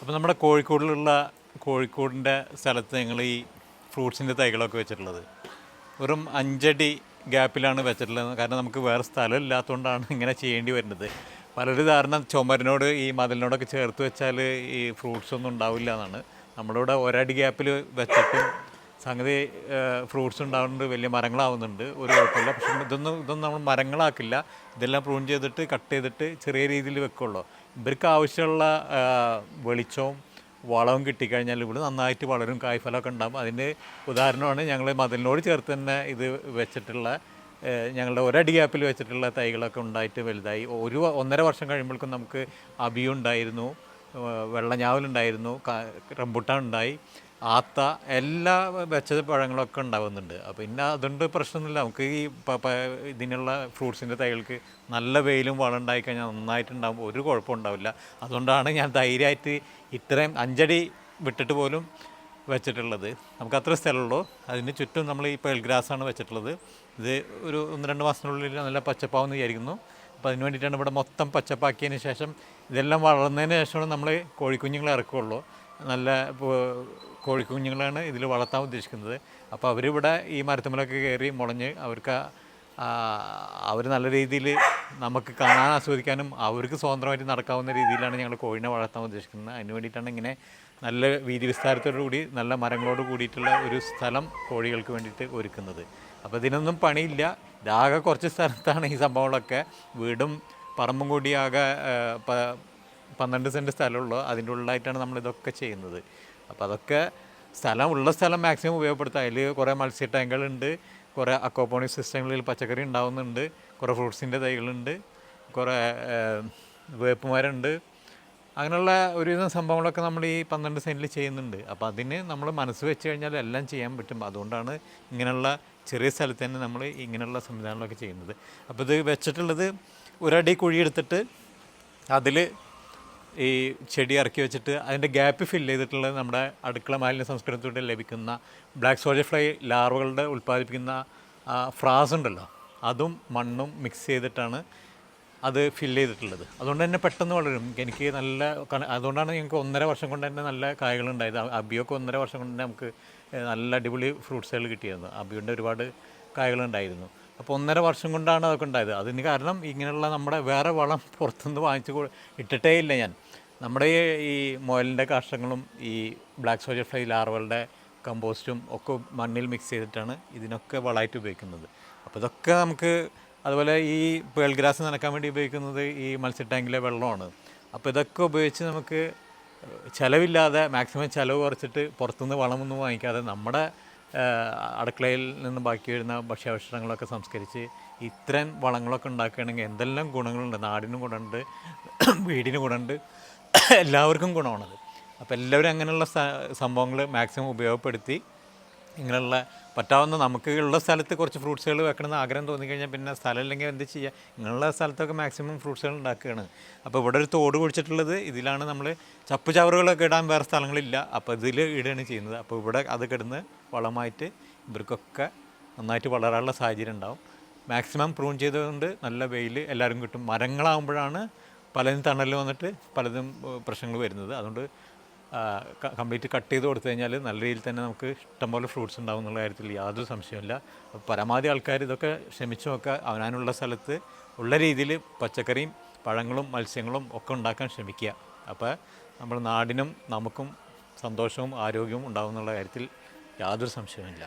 അപ്പോൾ നമ്മുടെ കോഴിക്കോടിലുള്ള കോഴിക്കോടിന്റെ സ്ഥലത്ത് ഞങ്ങൾ ഈ ഫ്രൂട്ട്സിന്റെ തൈകളൊക്കെ വെച്ചിട്ടുള്ളത്. വെറും അഞ്ചടി ഗ്യാപ്പിലാണ് വെച്ചിട്ടുള്ളത്. കാരണം നമുക്ക് വേറെ സ്ഥലം ഇല്ലാത്തതുകൊണ്ടാണ് ഇങ്ങനെ ചെയ്യേണ്ടി വരുന്നത്. പലരും ധാരണ ചുമരിനോട് ഈ മതിലിനോടൊക്കെ ചേർത്ത് വെച്ചാൽ ഈ ഫ്രൂട്ട്സ് ഒന്നും ഉണ്ടാവില്ല എന്നാണ്. നമ്മളിവിടെ ഒരടി ഗ്യാപ്പിൽ വെച്ചിട്ടും സംഗതി ഫ്രൂട്ട്സ് ഉണ്ടാവുന്നുണ്ട് വലിയ മരങ്ങളാവുന്നുണ്ട്. ഒരു കുഴപ്പമില്ല. പക്ഷെ ഇതൊന്നും ഇതൊന്നും നമ്മൾ മരങ്ങളാക്കില്ല. ഇതെല്ലാം പ്രൂൺ ചെയ്തിട്ട് കട്ട് ചെയ്തിട്ട് ചെറിയ രീതിയിൽ വെക്കുള്ളൂ. ഇവർക്ക് ആവശ്യമുള്ള വെളിച്ചവും വളവും കിട്ടിക്കഴിഞ്ഞാൽ ഇവിടെ നന്നായിട്ട് വളരും കായ്ഫലമൊക്കെ ഉണ്ടാകും അതിന്റെ ഉദാഹരണമാണ് ഞങ്ങൾ മതിലിനോട് ചേർത്ത് തന്നെ ഇത് വെച്ചിട്ടുള്ള ഞങ്ങളുടെ ഒരടി ഗ്യാപ്പിൽ വെച്ചിട്ടുള്ള തൈകളൊക്കെ ഉണ്ടായിട്ട് വലുതായി. ഒരു ഒന്നര വർഷം കഴിയുമ്പോഴേക്കും നമുക്ക് അബിയുണ്ടായിരുന്നു വെള്ളഞ്ഞാവലുണ്ടായിരുന്നു റംബുട്ടാൻ ഉണ്ടായി. ആത്ത എല്ലാ വെച്ച പഴങ്ങളൊക്കെ ഉണ്ടാവുന്നുണ്ട്. അപ്പോൾ പിന്നെ അതുകൊണ്ട് പ്രശ്നമൊന്നുമില്ല. നമുക്ക് ഈ ഇതിനുള്ള ഫ്രൂട്ട്സിന്റെ തൈകൾക്ക് നല്ല വെയിലും വളം ഉണ്ടായി കഴിഞ്ഞാൽ നന്നായിട്ടുണ്ടാകും ഒരു കുഴപ്പം ഉണ്ടാവില്ല. അതുകൊണ്ടാണ് ഞാൻ ധൈര്യമായിട്ട് ഇത്രയും അഞ്ചടി വിട്ടിട്ട് പോലും വെച്ചിട്ടുള്ളത്. നമുക്ക് അത്ര സ്ഥലമുള്ളൂ. അതിന് ചുറ്റും നമ്മൾ ഈ പേൾ ഗ്രാസാണ് വെച്ചിട്ടുള്ളത്. ഇത് ഒരു ഒന്ന് രണ്ട് മാസത്തിനുള്ളിൽ നല്ല പച്ചപ്പാവെന്ന് വിചാരിക്കുന്നു. അപ്പോൾ അതിന് വേണ്ടിയിട്ടാണ് ഇവിടെ മൊത്തം പച്ചപ്പാക്കിയതിന് ശേഷം ഇതെല്ലാം വളർന്നതിന് ശേഷമാണ് നമ്മൾ കോഴിക്കുഞ്ഞുങ്ങളെ ഇറക്കുകയുള്ളൂ. നല്ല കോഴിക്കുഞ്ഞുങ്ങളാണ് ഇതിൽ വളർത്താൻ ഉദ്ദേശിക്കുന്നത്. അപ്പോൾ അവരിവിടെ ഈ മരത്തുമലൊക്കെ കയറി മുളഞ്ഞ് അവർക്ക് അവർ നല്ല രീതിയിൽ നമുക്ക് കാണാൻ ആസ്വദിക്കാനും അവർക്ക് സ്വതന്ത്രമായിട്ട് നടക്കാവുന്ന രീതിയിലാണ് ഞങ്ങൾ കോഴിനെ വളർത്താൻ ഉദ്ദേശിക്കുന്നത്. അതിന് വേണ്ടിയിട്ടാണ് ഇങ്ങനെ നല്ല വീതി വിസ്താരത്തോടു കൂടി നല്ല മരങ്ങളോട് കൂടിയിട്ടുള്ള ഒരു സ്ഥലം കോഴികൾക്ക് വേണ്ടിയിട്ട് ഒരുക്കുന്നത്. അപ്പോൾ ഇതിനൊന്നും പണിയില്ല. ഇതാകെ കുറച്ച് സ്ഥലത്താണ് ഈ സംഭവങ്ങളൊക്കെ. വീടും പറമ്പും കൂടി ആകെ ആ, പ- പന്ത്രണ്ട് സെന്റ് സ്ഥലമുള്ളൂ. അതിന്റെ ഉള്ളിലായിട്ടാണ് നമ്മൾ ഇതൊക്കെ ചെയ്യുന്നത്. അപ്പോൾ അതൊക്കെ സ്ഥലം ഉള്ള സ്ഥലം മാക്സിമം ഉപയോഗപ്പെടുത്താം. അതിൽ കുറേ മത്സ്യ ടാങ്കുകളുണ്ട് കുറേ അക്കോപോണിക് സിസ്റ്റങ്ങളിൽ പച്ചക്കറി ഉണ്ടാവുന്നുണ്ട്. കുറേ ഫ്രൂട്ട്സിന്റെ തൈകളുണ്ട്. കുറേ വേപ്പുമരമുണ്ട് വേപ്പ് മരമുണ്ട്. അങ്ങനെയുള്ള ഒരുവിധം സംഭവങ്ങളൊക്കെ നമ്മൾ ഈ പന്ത്രണ്ട് സെന്റിൽ ചെയ്യുന്നുണ്ട്. അപ്പോൾ അതിന് നമ്മൾ മനസ്സ് വെച്ച് കഴിഞ്ഞാൽ എല്ലാം ചെയ്യാൻ പറ്റും. അതുകൊണ്ടാണ് ഇങ്ങനെയുള്ള ചെറിയ സ്ഥലത്ത് തന്നെ നമ്മൾ ഇങ്ങനെയുള്ള സംവിധാനങ്ങളൊക്കെ ചെയ്യുന്നത്. അപ്പോൾ ഇത് വെച്ചിട്ടുള്ളത് ഒരടി കുഴി എടുത്തിട്ട് അതിൽ ഈ ചെടി ഇറക്കി വെച്ചിട്ട് അതിന്റെ ഗ്യാപ്പ് ഫില്ല് ചെയ്തിട്ടുള്ളത് നമ്മുടെ അടുക്കള മാലിന്യ സംസ്കരണത്തിലൂടെ ലഭിക്കുന്ന ബ്ലാക്ക് സോൾജർ ഫ്ലൈ ലാർവകളുടെ ഉൽപ്പാദിപ്പിക്കുന്ന ഫ്രാസ് ഉണ്ടല്ലോ അതും മണ്ണും മിക്സ് ചെയ്തിട്ടാണ് അത് ഫില്ല് ചെയ്തിട്ടുള്ളത്. അതുകൊണ്ട് തന്നെ പെട്ടെന്ന് വളരും. എനിക്ക് നല്ല അതുകൊണ്ടാണ് ഞങ്ങൾക്ക് ഒന്നര വർഷം കൊണ്ട് തന്നെ നല്ല കായകളുണ്ടായത്. അബിയൊക്കെ ഒന്നര വർഷം കൊണ്ട് തന്നെ നമുക്ക് നല്ല അടിപൊളി ഫ്രൂട്ട്സുകൾ കിട്ടിയിരുന്നു. അബിയുടെ ഒരുപാട് കായകളുണ്ടായിരുന്നു. അപ്പോൾ ഒന്നര വർഷം കൊണ്ടാണ് അതൊക്കെ ഉണ്ടായത്. അതിന് കാരണം ഇങ്ങനെയുള്ള നമ്മുടെ വേറെ വളം പുറത്തുനിന്ന് വാങ്ങിച്ച് ഇട്ടിട്ടേ ഇല്ല ഞാൻ. നമ്മുടെ ഈ മുയലിന്റെ കാഷ്ടങ്ങളും ഈ ബ്ലാക്ക് സോജർ ഫ്ലൈ ലാർവകളുടെ കമ്പോസ്റ്റും ഒക്കെ മണ്ണിൽ മിക്സ് ചെയ്തിട്ടാണ് ഇതിനൊക്കെ വളമായിട്ട് ഉപയോഗിക്കുന്നത്. അപ്പോൾ ഇതൊക്കെ നമുക്ക് അതുപോലെ ഈ പേൾ ഗ്രാസ് നനക്കാൻ വേണ്ടി ഉപയോഗിക്കുന്നത് ഈ മത്സ്യ ടാങ്കിലെ വെള്ളമാണ്. അപ്പോൾ ഇതൊക്കെ ഉപയോഗിച്ച് നമുക്ക് ചിലവില്ലാതെ മാക്സിമം ചിലവ് കുറച്ചിട്ട് പുറത്തുനിന്ന് വളമൊന്നും വാങ്ങിക്കാതെ നമ്മുടെ അടുക്കളയിൽ നിന്ന് ബാക്കി വരുന്ന ഭക്ഷ്യാവശിഷ്ടങ്ങളൊക്കെ സംസ്കരിച്ച് ഇത്തരം വളങ്ങളൊക്കെ ഉണ്ടാക്കുകയാണെങ്കിൽ എന്തെല്ലാം ഗുണങ്ങളുണ്ട്? നാടിനും ഗുണമുണ്ട് വീടിനും ഗുണമുണ്ട് എല്ലാവർക്കും ഗുണമാണത്. അപ്പോൾ എല്ലാവരും അങ്ങനെയുള്ള സംഭവങ്ങൾ മാക്സിമം ഉപയോഗപ്പെടുത്തി ഇങ്ങനെയുള്ള പറ്റാവുന്ന നമുക്ക് ഉള്ള സ്ഥലത്ത് കുറച്ച് ഫ്രൂട്ട്സുകൾ വെക്കണമെന്ന് ആഗ്രഹം തോന്നിക്കഴിഞ്ഞാൽ പിന്നെ സ്ഥലം ഇല്ലെങ്കിൽ എന്ത് ചെയ്യുക ഇങ്ങനെയുള്ള സ്ഥലത്തൊക്കെ മാക്സിമം ഫ്രൂട്ട്സുകൾ ഉണ്ടാക്കുകയാണ്. അപ്പോൾ ഇവിടെ ഒരു തോട് കുഴിച്ചിട്ടുള്ളത് ഇതിലാണ് നമ്മൾ ചപ്പ് ചവറുകളൊക്കെ ഇടാൻ വേറെ സ്ഥലങ്ങളില്ല. അപ്പോൾ ഇതിൽ ഇടുകയാണ് ചെയ്യുന്നത്. അപ്പോൾ ഇവിടെ അത് കിടന്ന് വളമായിട്ട് ഇവർക്കൊക്കെ നന്നായിട്ട് വളരാനുള്ള സാഹചര്യം ഉണ്ടാവും. മാക്സിമം പ്രൂൺ ചെയ്തുകൊണ്ട് നല്ല വെയിൽ എല്ലാവരും കിട്ടും. മരങ്ങളാകുമ്പോഴാണ് പലതും തണൽ വന്നിട്ട് പലതും പ്രശ്നങ്ങൾ വരുന്നത്. അതുകൊണ്ട് കംപ്ലീറ്റ് കട്ട് ചെയ്ത് കൊടുത്തു കഴിഞ്ഞാൽ നല്ല രീതിയിൽ തന്നെ നമുക്ക് ഇഷ്ടംപോലെ ഫ്രൂട്ട്സ് ഉണ്ടാവും എന്നുള്ള കാര്യത്തിൽ യാതൊരു സംശയമില്ല പരമാവധി ആൾക്കാർ ഇതൊക്കെ ശ്രമിച്ചു നോക്കുക. അവനാനുള്ള സ്ഥലത്ത് ഉള്ള രീതിയിൽ പച്ചക്കറിയും പഴങ്ങളും മത്സ്യങ്ങളും ഒക്കെ ഉണ്ടാക്കാൻ ശ്രമിക്കുക. അപ്പോൾ നമ്മുടെ നാടിനും നമുക്കും സന്തോഷവും ആരോഗ്യവും ഉണ്ടാവും എന്നുള്ള കാര്യത്തിൽ യാതൊരു സംശയവുമില്ല.